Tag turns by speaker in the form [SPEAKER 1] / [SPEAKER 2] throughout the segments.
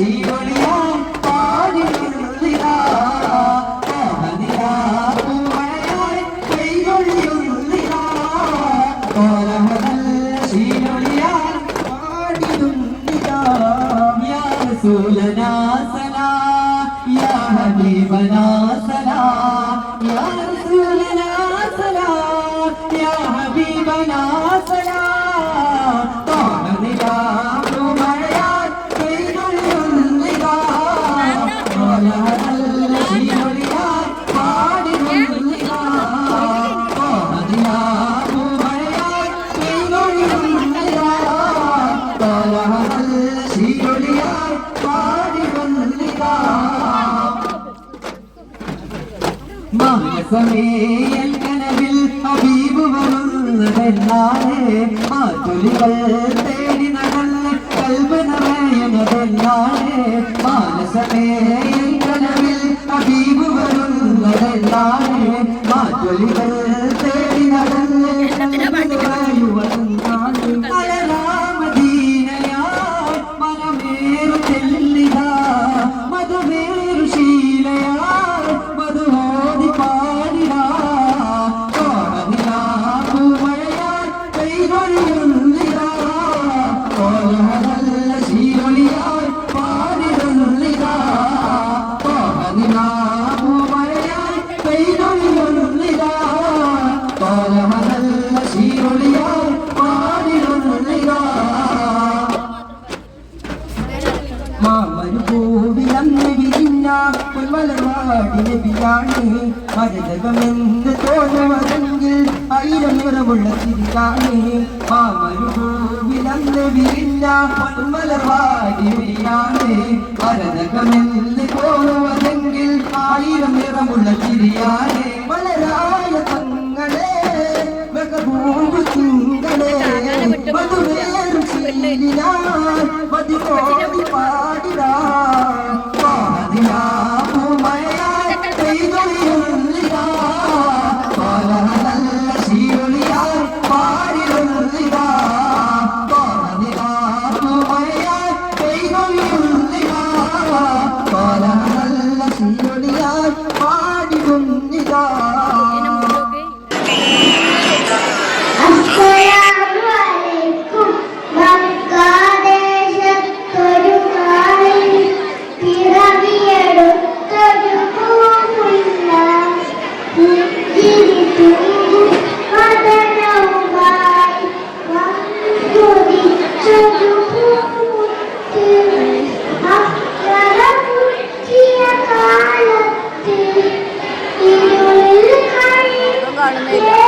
[SPEAKER 1] এই സമയൽ കനവിൽ ഹബീബ് വരുന്നതെന്നാണ് മാതുലികൾ തേടി നടന്ന കൽബ് നിറയുന്നതെന്നാണ് മാനസമേയൽ കനവിൽ ഹബീബ് വരുന്നതെന്നാണ് മാതുലികൾ നാടിന് പിയാണ് മരതകമെന്ന് തോന്നുവതെങ്കിൽ ആയിരം നിറമുള്ള ചിരിയാണ് മാമരുഭൂവിലന്ന് വിരിഞ്ഞ പൊന്മലർവാടിയാണ് മരതകമെന്ന് തോന്നുവതെങ്കിൽ ആയിരം നിറമുള്ള ചിരിയാണ് വളരായ തങ്ങളെ മകഭൂമി തിങ്കളെ മധുവേറും ശീലിനാ മതികോടി പാടിനാ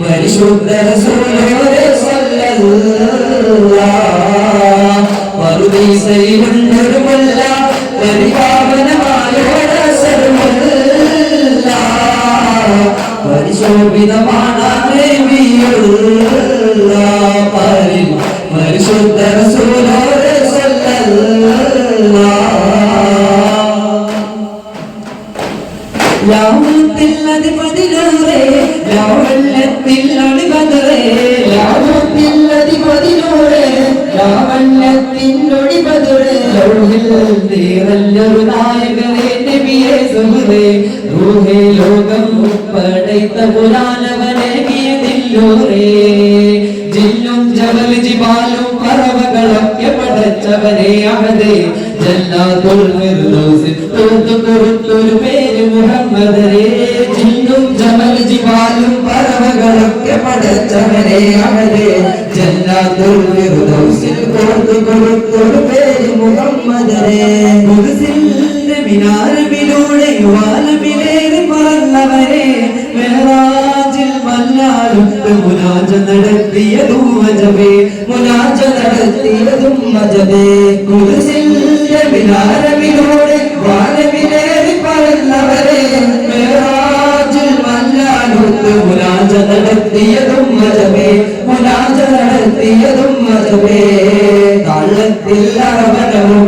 [SPEAKER 1] പരിശുദ്ധ റസൂലോരെ അലൈഹി മുല്ല പടൈത്ത പുരാനവനെ ഗീതില്ലൂറേ ജില്ലും ജബൽ ജിബാലും പറവകളൊക്കെ പടച്ചവനെ അഹദേ. ജന്നാത്തുൽ ഫിർദൗസിൽ തോർത്തു കുറുത്തൊരു പേര് മുഹമ്മദരേ ജില്ലും ജബൽ ജിബാലും പറവകളൊക്കെ പടച്ചവനെ അഹദേ. ജന്നാത്തുൽ ഫിർദൗസിൽ തോർത്തു കുറുത്തൊരു പേര് മുഹമ്മദരേ മുഹസിന്റെ മിനാരമിലൂടെ വാലമിലേറി പറന്നവരെ മെഹറാജിൽ മല്ലാടുത്ത് മുനാജ നടത്തിയതും മജബേ മുനാജ നടത്തിയതും മജബേ കുരിശിന്റെ മിനാരമിലൂടെ വാനമിലേറി പറന്നവരെ മെഹറാജിൽ മല്ലാടുത്ത് മുനാജ നടത്തിയതും മജബേ മുനാജ നടത്തിയതും മജബേ താളത്തിൽ അറവനമുട്ട്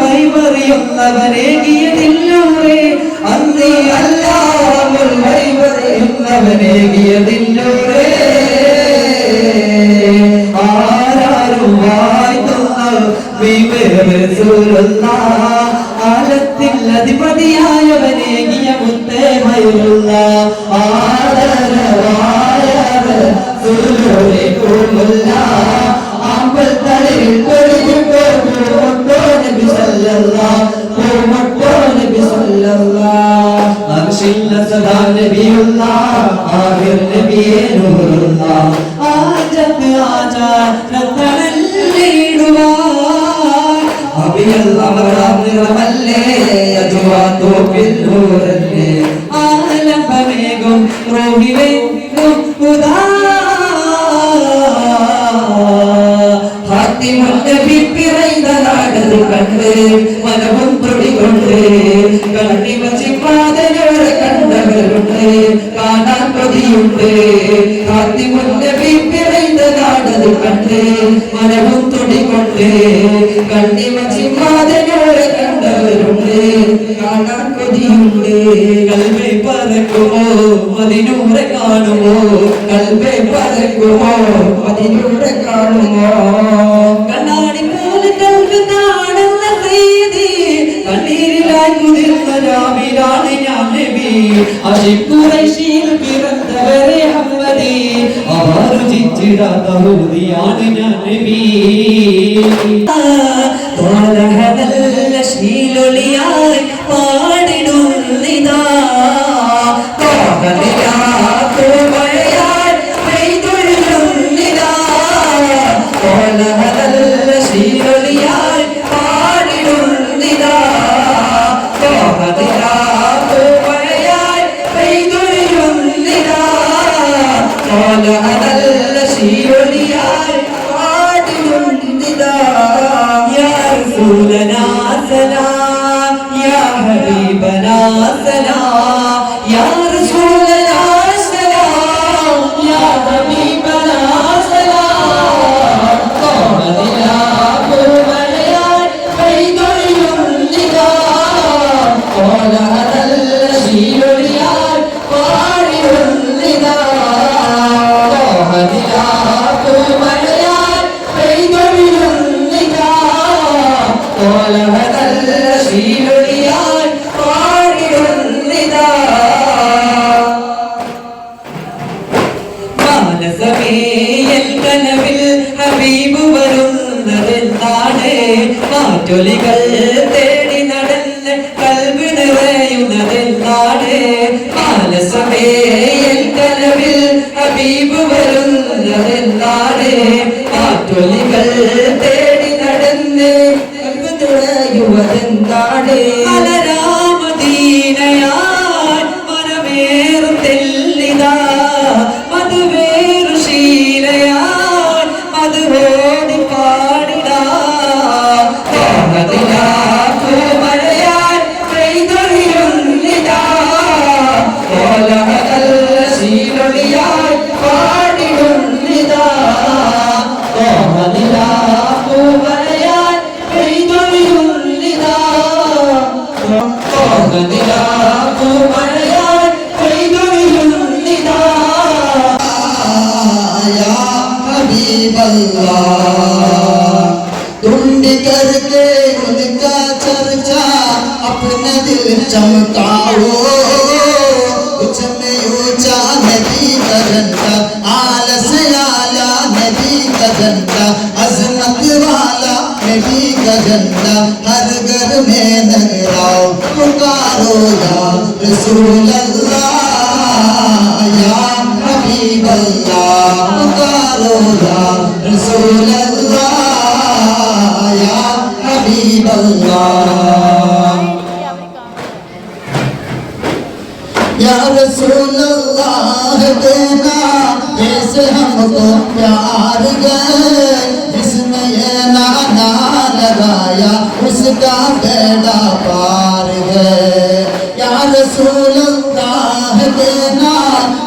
[SPEAKER 1] വൈമറിയുന്നവനേകിയതില്ലോരെ അന്നേ അല്ലാമൽ വൈമറിയുന്നവനേകിയതില്ലോരെ ആരാരും വായ്ത്തുന്ന വിവരസൂലുള്ള ആലത്തിൽ അധിപതിയായവനേകിയ മുത്തേ മയുള്ള ആദരവായ സുലോരെ കൊള്ളുള്ള സദാ നബിയുള്ള ആഹിർ നബിയെ നൂറുള്ള ആജത്ത് ആജാ നത്തനല്ലിടുവാൻ അഭിയല്ലമറന്നിറമല്ലേ അജുവാത്തോ പിന്നൂരല്ലേ ആലംബമേകും റോഹിവേഗും ഉദാ. ഹാത്തിമുന്നബി പിറൈത നാടത് കണ്ട് മനവും തൊടികൊണ്ട് കണ്ണിമ ചിപ്പാതനവരെ കണ്ടവരുണ്ട് കാണാൻ കൊതിയുണ്ട്. ഹാത്തിമുന്നബി പിറൈത നാടത് കണ്ട് മനവും തൊടികൊണ്ട് കണ്ണിമ ചിപ്പാതനവരെ കണ്ടവരുണ്ട്. കാണാൻ കൊതിയുണ്ട്. കൽവെ പറക്കുമോ? അതിനൂറെ കാണുമോ? കൽവെ പറക്കുമോ? അതിനൂറെ കാണുമോ? കണ്ണാടി പോലെ കൽവ് പ്രീതി കണ്ണീരിലായി കുതിർന്ന ഞാൻ നബി. അഷിക്കുറൈശിയിൽ പിറന്നവരെ അഹമ്മദി. അവാരുചിച്ചിടാത്ത ഹൂതിയാണ് ഞാൻ നബി. തോലഹനല്ല ശീലൊളിയായി പാടിടുന്നിതാ
[SPEAKER 2] चमका हो कुछ में ऊँचा नदी दीदन आलस आला है दीदन अजमत वाला नदी दीदन हर घर में नगराओ, पुकारो या रसूल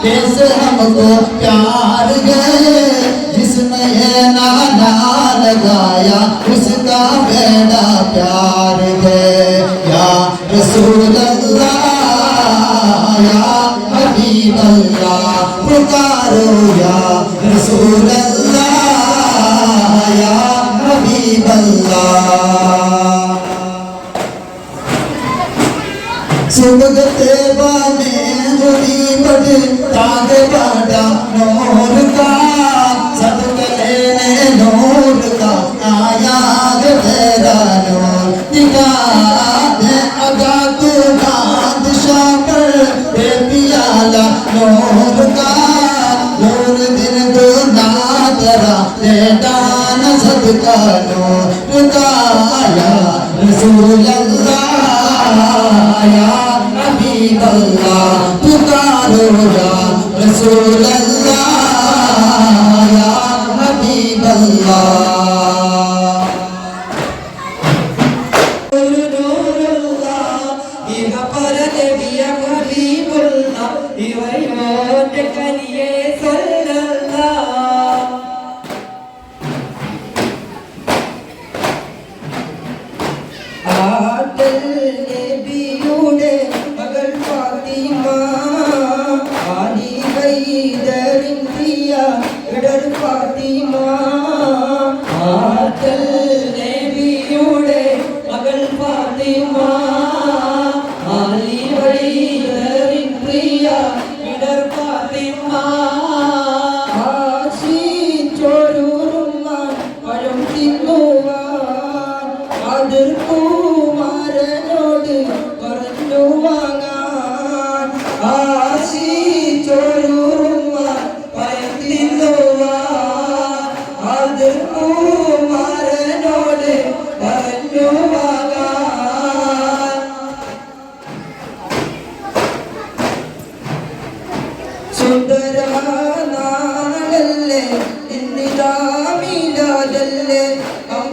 [SPEAKER 2] जैसे हमको प्यार गए जिसमें ये नाना लगाया उसका बेड़ा प्यार गए या रसूल अल्लाह या हबीब अल्लाह पुकारो या रसूल अल्लाह या हबीब अल्लाह सुबगते बाने जुड़ी बड़ ताग बाड़ा नूर का सदक लेने नूर का आया है तेरा नूर दिखा दे अगा तू बादशाह पर दे पियाला नूर का नूर दिन दो ना हबीब अल्लाह पुकारो या रसूल अल्लाह या हबीब अल्लाह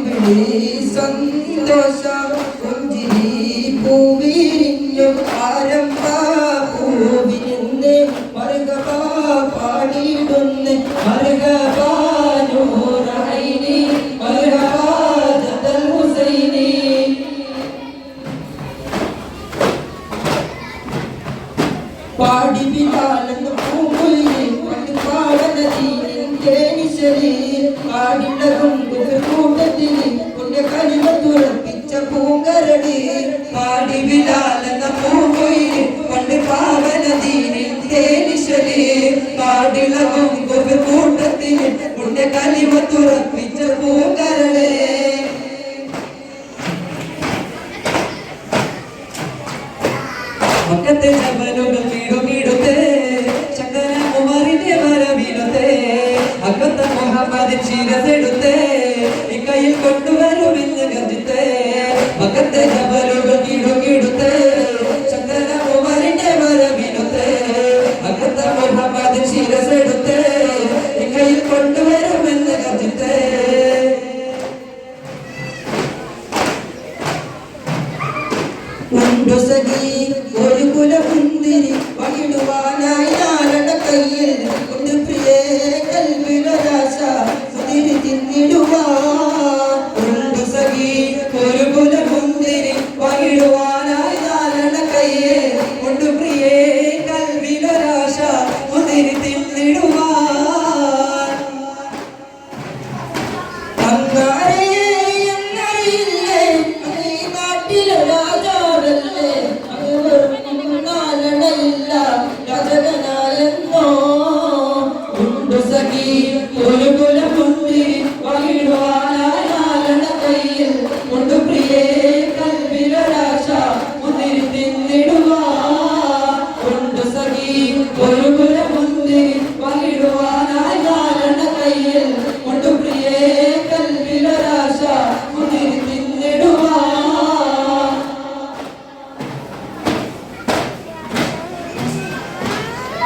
[SPEAKER 1] അമ്പിളി സന്തോഷം. പുഞ്ചിരി പൂവിരിഞ്ഞു തുറപ്പിച്ച പൂങ്കരടേ മക്കത്തെ ജബലുകൾ കീടുകീടുത്തേ ശങ്കര കുമാരിന്റെ വരവിടുത്തേ അക്കത്ത മുഹമ്മദ് ചിരതെടുത്തെ ഇക്കയിൽ കൊണ്ടുവരുമെന്ന്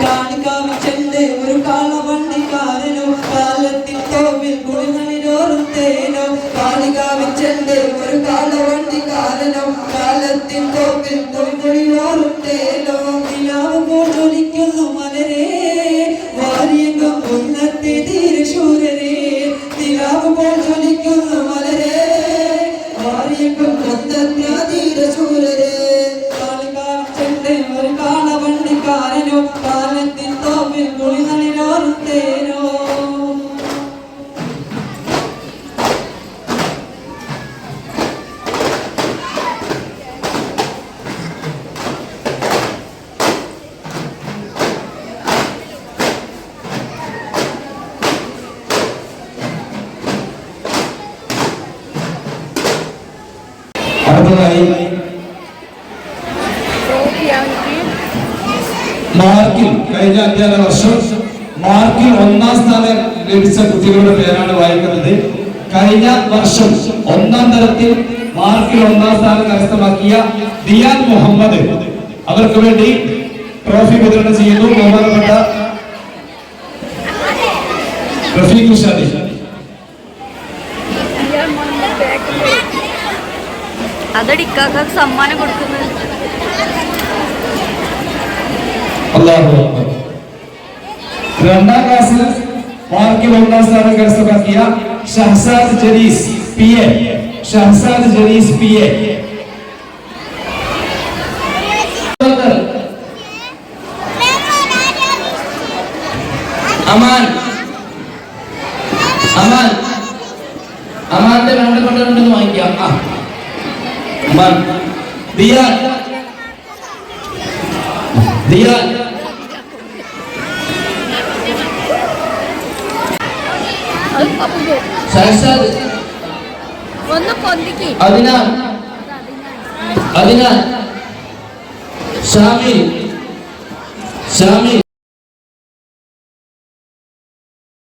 [SPEAKER 1] കാണിക്കാവിൽ ചെന്ന് ഒരു കാളവണ്ടിക്കാരനോ കാലത്തിൽ കോവിൽ കുളികളിലോറും തേനോ കാണിക്കാവിൽ ചെന്ന് ഒരു കാളവണ്ടിക്കാരനോ കാലത്തിൽ കോവിൽ കുളികളിലോറും തേനോ നിലാവുമ്പോൾ ജ്വലിക്കുന്നു മലരേ വാരിയെങ്കും ഉന്നത്തെ ധീരശൂരരേ
[SPEAKER 3] അധ്യയന വർഷം മാർക്കിൽ ഒന്നാം സ്ഥാനം ലഭിച്ച കുട്ടികളുടെ പേരാണ് വായിക്കുന്നത്. കഴിഞ്ഞ വർഷം ഒന്നാം തരത്തിൽ മാർക്കിൽ ഒന്നാം സ്ഥാനം കരസ്ഥമാക്കിയ ദിയാൻ മുഹമ്മദ് അവർക്ക് വേണ്ടി ട്രോഫി വിതരണം ചെയ്യുന്നു. ബഹുമാനപ്പെട്ട റഫീഖ്
[SPEAKER 4] അതടിക്കാക്ക സമ്മാനം കൊടുക്കുന്നത്
[SPEAKER 3] അല്ലാഹു അക്ബർ. രണ്ടാം ക്ലാസ്സിൽ മാർക്കിൽ ഒന്നാം സ്ഥാനം കരസ്ഥമാക്കിയ Shahzad Jalees P A Shahzad Jalees P A
[SPEAKER 1] Aman Aman അമാന്റെ രണ്ട് കൊണ്ടുണ്ടെന്ന് വാങ്ങിക്കാം ആ അമാൻ അതിനാൽ ഷാമിൽ ഷാമിൽ